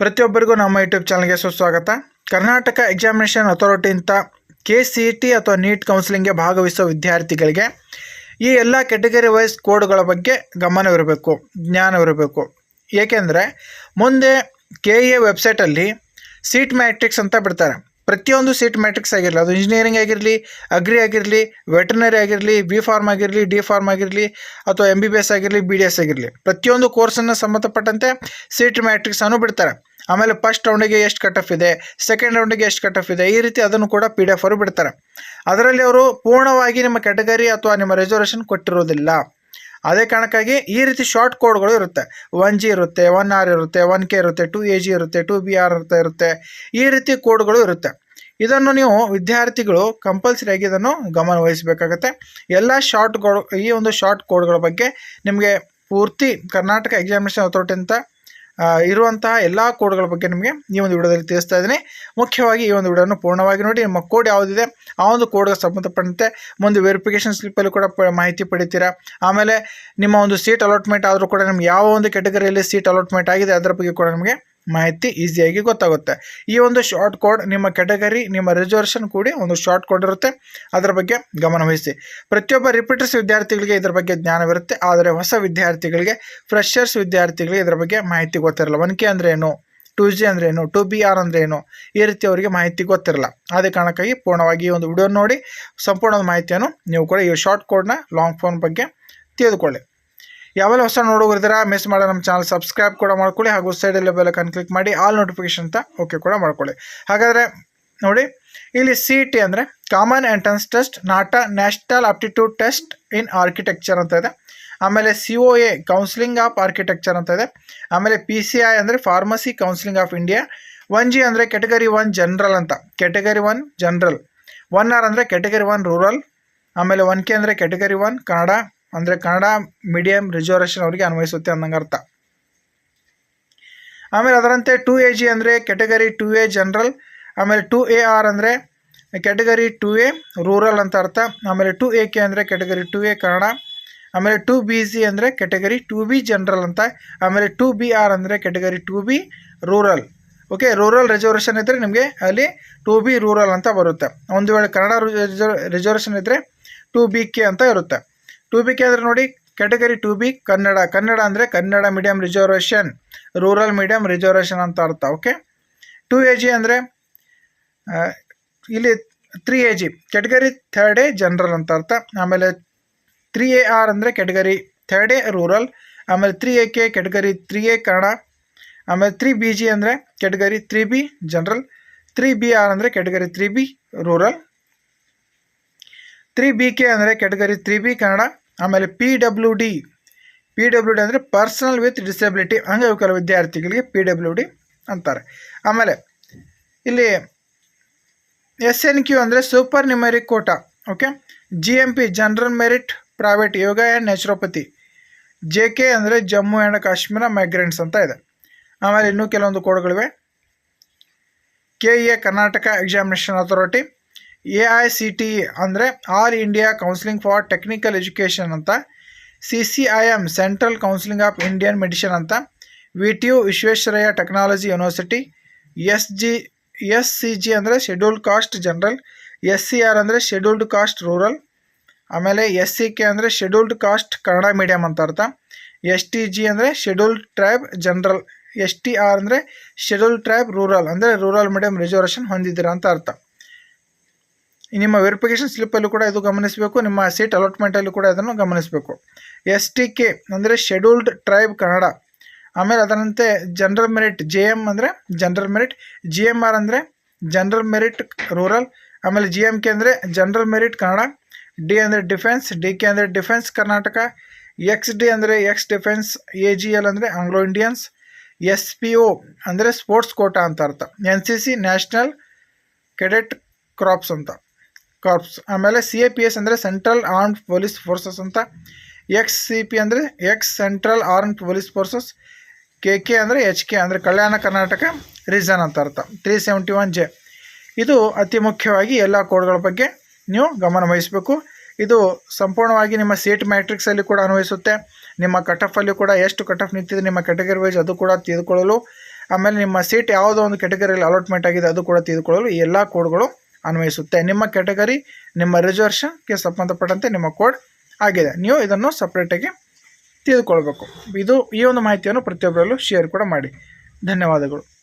ಪ್ರತಿಯೊಬ್ಬರಿಗೂ ನಮ್ಮ ಯೂಟ್ಯೂಬ್ ಚಾನಲ್ಗೆ ಸುಸ್ವಾಗತ. ಕರ್ನಾಟಕ ಎಕ್ಸಾಮಿನೇಷನ್ ಅಥಾರಿಟಿಯಿಂದ ಕೆ ಸಿ ಇ ಟಿ ಅಥವಾ ನೀಟ್ ಕೌನ್ಸಿಲಿಂಗ್ಗೆ ಭಾಗವಹಿಸುವ ವಿದ್ಯಾರ್ಥಿಗಳಿಗೆ ಈ ಎಲ್ಲ ಕೆಟಗರಿ ವೈಸ್ ಕೋಡ್ಗಳ ಬಗ್ಗೆ ಗಮನವಿರಬೇಕು ಜ್ಞಾನವಿರಬೇಕು ಏಕೆಂದರೆ ಮುಂದೆ ಕೆ ಎ ವೆಬ್ಸೈಟಲ್ಲಿ ಸೀಟ್ ಮ್ಯಾಟ್ರಿಕ್ಸ್ ಅಂತ ಬಿಡ್ತಾರೆ. ಪ್ರತಿಯೊಂದು ಸೀಟ್ ಮ್ಯಾಟ್ರಿಕ್ಸ್ ಆಗಿರಲಿ, ಅದು ಇಂಜಿನಿಯರಿಂಗ್ ಆಗಿರಲಿ ಅಗ್ರಿ ಆಗಿರಲಿ ವೆಟರ್ನರಿ ಆಗಿರಲಿ ಬಿ ಫಾರ್ಮ್ ಆಗಿರಲಿ ಡಿ ಫಾರ್ಮ್ ಆಗಿರಲಿ, ಅಥವಾ ಎಂ ಬಿ ಬಿ ಎಸ್ ಆಗಿರಲಿ ಬಿ ಡಿ ಎಸ್ ಆಗಿರಲಿ, ಪ್ರತಿಯೊಂದು ಕೋರ್ಸನ್ನು ಸಂಬಂಧಪಟ್ಟಂತೆ ಸೀಟ್ ಮ್ಯಾಟ್ರಿಕ್ಸನ್ನು ಬಿಡ್ತಾರೆ. ಆಮೇಲೆ ಫಸ್ಟ್ ರೌಂಡಿಗೆ ಎಷ್ಟು ಕಟ್ ಆಫ್ ಇದೆ ಸೆಕೆಂಡ್ ರೌಂಡಿಗೆ ಎಷ್ಟು ಕಟ್ ಆಫ್ ಇದೆ? ಈ ರೀತಿ ಅದನ್ನು ಕೂಡ ಪಿ ಡಿ ಎಫ್ ಅವರು ಬಿಡ್ತಾರೆ. ಅದರಲ್ಲಿ ಅವರು ಪೂರ್ಣವಾಗಿ ನಿಮ್ಮ ಕ್ಯಾಟಗರಿ ಅಥವಾ ನಿಮ್ಮ ರಿಸರ್ವೇಷನ್ ಕೊಟ್ಟಿರೋದಿಲ್ಲ ಅದೇ ಕಾರಣಕ್ಕಾಗಿ ಈ ರೀತಿ ಶಾರ್ಟ್ ಕೋಡ್ಗಳು ಇರುತ್ತೆ. ಒನ್ ಜಿ ಇರುತ್ತೆ ಒನ್ ಆರ್ ಇರುತ್ತೆ ಒನ್ ಕೆ ಇರುತ್ತೆ ಟು ಎ ಜಿ ಇರುತ್ತೆ ಟು ಬಿ ಆರ್ ಅಂತ ಇರುತ್ತೆ. ಈ ರೀತಿ ಕೋಡ್ಗಳು ಇರುತ್ತೆ. ಇದನ್ನು ನೀವು ವಿದ್ಯಾರ್ಥಿಗಳು ಕಂಪಲ್ಸರಿಯಾಗಿ ಇದನ್ನು ಗಮನವಹಿಸಬೇಕಾಗತ್ತೆ ಎಲ್ಲ ಶಾರ್ಟ್ಗಳು ಈ ಒಂದು ಶಾರ್ಟ್ ಕೋಡ್ಗಳ ಬಗ್ಗೆ ನಿಮಗೆ ಪೂರ್ತಿ ಕರ್ನಾಟಕ ಎಕ್ಸಾಮಿನೇಷನ್ ಅಥಾರಿಟಿ ಅಂತ ಇರುವಂತಹ ಎಲ್ಲ ಕೋಡ್ಗಳ ಬಗ್ಗೆ ನಿಮಗೆ ಈ ಒಂದು ವಿಡಿಯೋದಲ್ಲಿ ತಿಳಿಸ್ತಾ ಇದ್ದೀನಿ. ಮುಖ್ಯವಾಗಿ ಈ ಒಂದು ವಿಡಿಯೋನ ಪೂರ್ಣವಾಗಿ ನೋಡಿ, ನಿಮ್ಮ ಕೋಡ್ ಯಾವುದಿದೆ, ಆ ಒಂದು ಕೋಡ್ಗೆ ಸಂಬಂಧಪಟ್ಟಂತೆ ಒಂದು ವೆರಿಫಿಕೇಷನ್ ಸ್ಲಿಪ್ಪಲ್ಲಿ ಕೂಡ ಮಾಹಿತಿ ಪಡಿತೀರಾ? ಆಮೇಲೆ ನಿಮ್ಮ ಒಂದು ಸೀಟ್ ಅಲಾಟ್ಮೆಂಟ್ ಆದರೂ ಕೂಡ ನಿಮ್ಗೆ ಯಾವ ಒಂದು ಕೆಟಗರಿಯಲ್ಲಿ ಸೀಟ್ ಅಲಾಟ್ಮೆಂಟ್ ಆಗಿದೆ, ಅದರ ಬಗ್ಗೆ ಕೂಡ ನಿಮಗೆ ಮಾಹಿತಿ ಈಸಿಯಾಗಿ ಗೊತ್ತಾಗುತ್ತೆ. ಈ ಒಂದು ಶಾರ್ಟ್ ಕೋಡ್ ನಿಮ್ಮ ಕ್ಯಾಟಗರಿ ನಿಮ್ಮ ರಿಸರ್ವೇಷನ್ ಕೂಡಿ ಒಂದು ಶಾರ್ಟ್ ಕೋಡ್ ಇರುತ್ತೆ. ಅದರ ಬಗ್ಗೆ ಗಮನವಹಿಸಿ ಪ್ರತಿಯೊಬ್ಬ ರಿಪೀಟರ್ಸ್ ವಿದ್ಯಾರ್ಥಿಗಳಿಗೆ ಇದರ ಬಗ್ಗೆ ಜ್ಞಾನವಿರುತ್ತೆ ಆದರೆ ಹೊಸ ವಿದ್ಯಾರ್ಥಿಗಳಿಗೆ ಫ್ರೆಶರ್ಸ್ ವಿದ್ಯಾರ್ಥಿಗಳಿಗೆ ಇದರ ಬಗ್ಗೆ ಮಾಹಿತಿ ಗೊತ್ತಿರಲ್ಲ. ಒನ್ ಕೆ ಅಂದರೆ ಏನು? ಟು ಜಿ ಅಂದರೆ ಏನು? ಟು ಬಿ ಆರ್ ಅಂದರೆ ಏನು? ಈ ರೀತಿ ಅವರಿಗೆ ಮಾಹಿತಿ ಗೊತ್ತಿರಲ್ಲ. ಅದೇ ಕಾರಣಕ್ಕಾಗಿ ಪೂರ್ಣವಾಗಿ ಈ ಒಂದು ವಿಡಿಯೋ ನೋಡಿ, ಸಂಪೂರ್ಣ ಮಾಹಿತಿಯನ್ನು ನೀವು ಕೂಡ ಈ ಶಾರ್ಟ್ ಕೋಡ್ನ ಲಾಂಗ್ ಫೋನ್ ಬಗ್ಗೆ ತಿಳಿದುಕೊಳ್ಳಿ. ಯಾವೆಲ್ಲ ಹೊಸ ನೋಡೋಗಿರ್ತೀರ ಮಿಸ್ ಮಾಡೋ ನಮ್ಮ ಚಾನಲ್ ಸಬ್ಸ್ಕ್ರೈಬ್ ಕೂಡ ಮಾಡ್ಕೊಳ್ಳಿ. ಹಾಗೂ ಸೈಡಲ್ಲಿ ಬೆಲಕನ್ ಕ್ಲಿಕ್ ಮಾಡಿ ಆಲ್ ನೋಟಿಫಿಕೇಶನ್ ಅಂತ ಓಕೆ ಕೂಡ ಮಾಡ್ಕೊಳ್ಳಿ. ಹಾಗಾದರೆ ನೋಡಿ, ಇಲ್ಲಿ ಸಿ ಟಿ ಅಂದರೆ common entrance test NATA national aptitude test in architecture ಅಂತ ಇದೆ. ಆಮೇಲೆ C O A counselling of architecture ಅಂತ ಇದೆ. ಆಮೇಲೆ ಪಿ ಸಿ ಐ ಅಂದರೆ pharmacy counselling of India one G ಅಂದರೆ ಕೆಟಗರಿ ಒನ್ ಜನರಲ್ ಅಂತ. Category one general one R ಅಂದರೆ ಕೆಟಗರಿ ಒನ್ ರೂರಲ್ ಆಮೇಲೆ ಒನ್ ಕೆ ಅಂದರೆ ಕೆಟಗರಿ ಒನ್ ಕನ್ನಡ ಅಂದರೆ ಕನ್ನಡ ಮೀಡಿಯಂ ರಿಸರ್ವೇಷನ್ ಅವರಿಗೆ ಅನ್ವಯಿಸುತ್ತೆ ಅನ್ನಂಗೆ ಅರ್ಥ. ಆಮೇಲೆ ಅದರಂತೆ ಟು ಎ ಜಿ ಅಂದರೆ ಕೆಟಗರಿ ಟು ಎ ಜನರಲ್ ಆಮೇಲೆ ಟು ಎ ಆರ್ ಅಂದರೆ ಕ್ಯಾಟಗರಿ ಟು ಎ ರೂರಲ್ ಅಂತ ಅರ್ಥ. ಆಮೇಲೆ ಟು ಎ ಕೆ ಅಂದರೆ ಕ್ಯಾಟಗರಿ ಟು ಎ ಕನ್ನಡ, ಆಮೇಲೆ ಟು ಬಿ ಸಿ ಅಂದರೆ ಕ್ಯಾಟಗರಿ ಟು ಬಿ ಜನರಲ್ ಅಂತ, ಆಮೇಲೆ ಟು ಬಿ ಆರ್ ಅಂದರೆ category two B rural okay rural reservation ಇದ್ದರೆ ನಿಮಗೆ ಅಲ್ಲಿ ಟು ಬಿ ರೂರಲ್ ಅಂತ ಬರುತ್ತೆ. ಒಂದು ವೇಳೆ ಕನ್ನಡ ರಿಸರ್ವೇಷನ್ ಇದ್ದರೆ ಟೂ ಬಿ ಕೆ ಅಂತ ಇರುತ್ತೆ. ಟು ಬಿ ಕೆ ಅಂದರೆ ನೋಡಿ category two B Kannada. Kannada ಅಂದರೆ Kannada medium reservation rural medium reservation ಅಂತ ಅರ್ಥ ಓಕೆ ಟು ಎ ಜಿ ಅಂದರೆ ಇಲ್ಲಿ three A G category third A general ಅಂತ ಅರ್ಥ. ಆಮೇಲೆ ತ್ರೀ ಎ ಆರ್ ಅಂದರೆ ಕ್ಯಾಟಗರಿ ಥರ್ಡ್ ಎ ರೂರಲ್ ಆಮೇಲೆ three A K category three A Kannada, ಆಮೇಲೆ ತ್ರೀ ಬಿ ಜಿ ಅಂದರೆ category three B general three B R ಅಂದರೆ category three B rural three B K ಅಂದರೆ category three B Kannada ಆಮೇಲೆ P W D P W D ಅಂದರೆ personal with disability ಅಂಗವಿಕಲ ವಿದ್ಯಾರ್ಥಿಗಳಿಗೆ P W D ಅಂತಾರೆ. ಆಮೇಲೆ ಇಲ್ಲಿ ಎಸ್ ಎನ್ ಕ್ಯೂ ಅಂದರೆ super numeric quota okay G M P general merit private yoga and naturopathy J K ಅಂದರೆ Jammu and Kashmir migrants ಅಂತ ಇದೆ. ಆಮೇಲೆ ಇನ್ನೂ ಕೆಲವೊಂದು ಕೋಡ್ಗಳಿವೆ K A Karnataka examination authority A I C T ಅಂದರೆ all India counselling for technical education ಅಂತ, C C I M central counselling of Indian medicine ಅಂತ, V T U Visvesvaraya technology university, S G, S C G ಅಂದರೆ scheduled caste general S C R ಅಂದರೆ scheduled caste rural ಆಮೇಲೆ S C K ಅಂದರೆ scheduled caste Kannada medium ಅಂತ ಅರ್ಥ, S T G ಅಂದರೆ scheduled tribe general S T R ಅಂದರೆ scheduled tribe rural ಅಂದರೆ rural medium reservation ಹೊಂದಿದ್ದೀರಾ ಅಂತ ಅರ್ಥ. ನಿಮ್ಮ ವೆರಿಫಿಕೇಷನ್ ಸ್ಲಿಪ್ಪಲ್ಲೂ ಕೂಡ ಇದು ಗಮನಿಸಬೇಕು, ನಿಮ್ಮ ಸೀಟ್ ಅಲಾಟ್ಮೆಂಟಲ್ಲೂ ಕೂಡ ಅದನ್ನು ಗಮನಿಸಬೇಕು. ಎಸ್ ಟಿ ಕೆ ಅಂದರೆ ಶೆಡ್ಯೂಲ್ಡ್ ಟ್ರೈಬ್ ಕನ್ನಡ. ಆಮೇಲೆ ಅದರಂತೆ ಜನರಲ್ ಮೆರಿಟ್ ಜೆ ಎಂ ಅಂದರೆ general merit G M R ಅಂದರೆ ಜನರಲ್ ಮೆರಿಟ್ ರೂರಲ್ ಆಮೇಲೆ ಜಿ ಎಂ ಕೆ ಅಂದರೆ ಜನರಲ್ ಮೆರಿಟ್ ಕನ್ನಡ ಡಿ ಅಂದರೆ ಡಿಫೆನ್ಸ್ ಡಿ ಕೆ ಅಂದರೆ ಡಿಫೆನ್ಸ್ ಕರ್ನಾಟಕ ಎಕ್ಸ್ ಡಿ ಅಂದರೆ ex defence A G L ಅಂದರೆ Anglo Indians S P O ಅಂದರೆ sports quota ಅಂತ ಅರ್ಥ. N C C national cadet crops ಅಂತ. ಕಾರ್ಪ್ಸ್. ಆಮೇಲೆ ಸಿ ಎ ಪಿ ಎಸ್ ಅಂದರೆ ಸೆಂಟ್ರಲ್ ಆರ್ಮ್ಡ್ ಪೊಲೀಸ್ ಫೋರ್ಸಸ್ ಅಂತ. ಎಕ್ಸ್ ಸಿ ಪಿ ಅಂದರೆ ex central armed police forces K K ಅಂದರೆ H K ಅಂದರೆ ಕಲ್ಯಾಣ ಕರ್ನಾಟಕ ರೀಸನ್ ಅಂತ ಅರ್ಥ. ತ್ರೀ ಸೆವೆಂಟಿ ಒನ್ ಜೆ ಇದು ಅತಿ ಮುಖ್ಯವಾಗಿ ಎಲ್ಲ ಕೋಡ್ಗಳ ಬಗ್ಗೆ ನೀವು ಗಮನ ವಹಿಸಬೇಕು. ಇದು ಸಂಪೂರ್ಣವಾಗಿ ನಿಮ್ಮ ಸೀಟ್ ಮ್ಯಾಟ್ರಿಕ್ಸಲ್ಲಿ ಕೂಡ ಅನ್ವಯಿಸುತ್ತೆ. ನಿಮ್ಮ ಕಟ್ ಆಫಲ್ಲಿ ಕೂಡ ಎಷ್ಟು ಕಟ್ ಆಫ್ ನಿಂತಿದೆ, ನಿಮ್ಮ ಕ್ಯಾಟಗರಿ ವೈಸ್ ಅದು ಕೂಡ ತಿಳಿದುಕೊಳ್ಳಲು. ಆಮೇಲೆ ನಿಮ್ಮ ಸೀಟ್ ಯಾವುದೋ ಒಂದು ಕೆಟಗರಿಯಲ್ಲಿ ಅಲಾಟ್ಮೆಂಟ್ ಆಗಿದೆ ಅದು ಕೂಡ ತೆಗೆದುಕೊಳ್ಳಲು ಈ ಎಲ್ಲ ಕೋಡ್ಗಳು ಅನ್ವಯಿಸುತ್ತೆ. ನಿಮ್ಮ ಕ್ಯಾಟಗರಿ ನಿಮ್ಮ ರಿಸರ್ವೇಷನ್ಗೆ ಸಂಬಂಧಪಟ್ಟಂತೆ ನಿಮ್ಮ ಕೋಡ್ ಆಗಿದೆ. ನೀವು ಇದನ್ನು ಸಪ್ರೇಟಾಗಿ ತಿಳಿದುಕೊಳ್ಬೇಕು ಇದು ಈ ಒಂದು ಮಾಹಿತಿಯನ್ನು ಪ್ರತಿಯೊಬ್ಬರಲ್ಲೂ ಶೇರ್ ಕೂಡ ಮಾಡಿ. ಧನ್ಯವಾದಗಳು.